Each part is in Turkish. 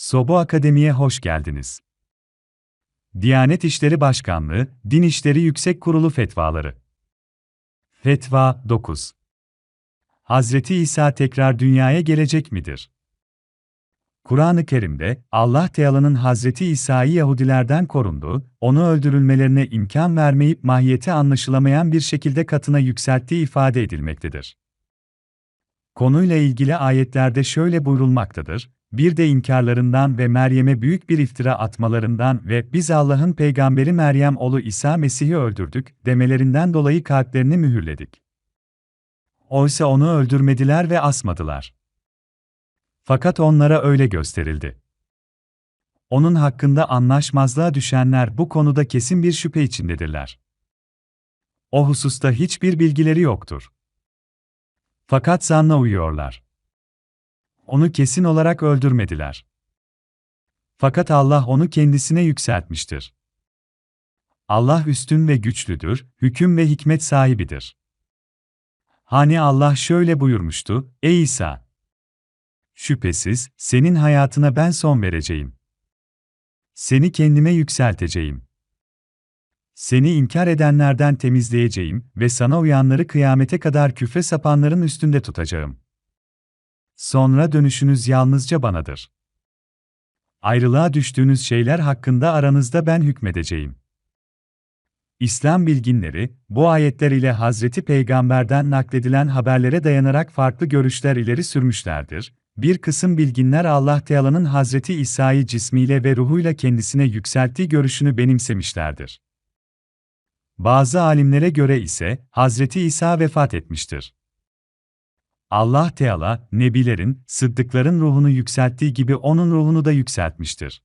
Sobo Akademi'ye hoş geldiniz. Diyanet İşleri Başkanlığı, Din İşleri Yüksek Kurulu Fetvaları. Fetva 9. Hazreti İsa tekrar dünyaya gelecek midir? Kur'an-ı Kerim'de Allah Teala'nın Hazreti İsa'yı Yahudilerden korunduğu, onu öldürülmelerine imkan vermeyip mahiyeti anlaşılamayan bir şekilde katına yükselttiği ifade edilmektedir. Konuyla ilgili ayetlerde şöyle buyurulmaktadır: bir de inkarlarından ve Meryem'e büyük bir iftira atmalarından ve biz Allah'ın peygamberi Meryem oğlu İsa Mesih'i öldürdük demelerinden dolayı kalplerini mühürledik. Oysa onu öldürmediler ve asmadılar. Fakat onlara öyle gösterildi. Onun hakkında anlaşmazlığa düşenler bu konuda kesin bir şüphe içindedirler. O hususta hiçbir bilgileri yoktur. Fakat zanna uyuyorlar. Onu kesin olarak öldürmediler. Fakat Allah onu kendisine yükseltmiştir. Allah üstün ve güçlüdür, hüküm ve hikmet sahibidir. Hani Allah şöyle buyurmuştu, Ey İsa! Şüphesiz, senin hayatına ben son vereceğim. Seni kendime yükselteceğim. Seni inkar edenlerden temizleyeceğim ve sana uyanları kıyamete kadar küfre sapanların üstünde tutacağım. Sonra dönüşünüz yalnızca banadır. Ayrılığa düştüğünüz şeyler hakkında aranızda ben hükmedeceğim. İslam bilginleri, bu ayetler ile Hazreti Peygamber'den nakledilen haberlere dayanarak farklı görüşler ileri sürmüşlerdir. Bir kısım bilginler Allah Teala'nın Hazreti İsa'yı cismiyle ve ruhuyla kendisine yükselttiği görüşünü benimsemişlerdir. Bazı alimlere göre ise Hazreti İsa vefat etmiştir. Allah Teala, nebilerin, sıddıkların ruhunu yükselttiği gibi onun ruhunu da yükseltmiştir.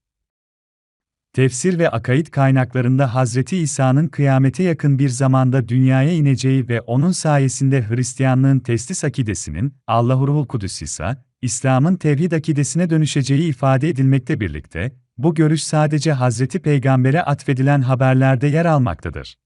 Tefsir ve akaid kaynaklarında Hazreti İsa'nın kıyamete yakın bir zamanda dünyaya ineceği ve onun sayesinde Hristiyanlığın teslis akidesinin, Allahu Ruhul Kudüs ise, İslam'ın tevhid akidesine dönüşeceği ifade edilmekte birlikte, bu görüş sadece Hazreti Peygamber'e atfedilen haberlerde yer almaktadır.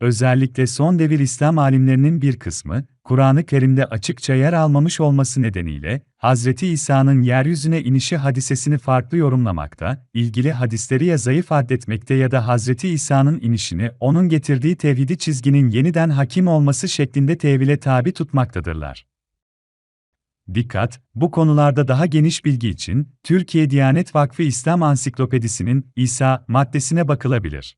Özellikle son devir İslam alimlerinin bir kısmı, Kur'an-ı Kerim'de açıkça yer almamış olması nedeniyle, Hazreti İsa'nın yeryüzüne inişi hadisesini farklı yorumlamakta, ilgili hadisleri ya zayıf addetmekte ya da Hazreti İsa'nın inişini onun getirdiği tevhidi çizginin yeniden hakim olması şeklinde tevhile tabi tutmaktadırlar. Dikkat! Bu konularda daha geniş bilgi için, Türkiye Diyanet Vakfı İslam Ansiklopedisi'nin İsa maddesine bakılabilir.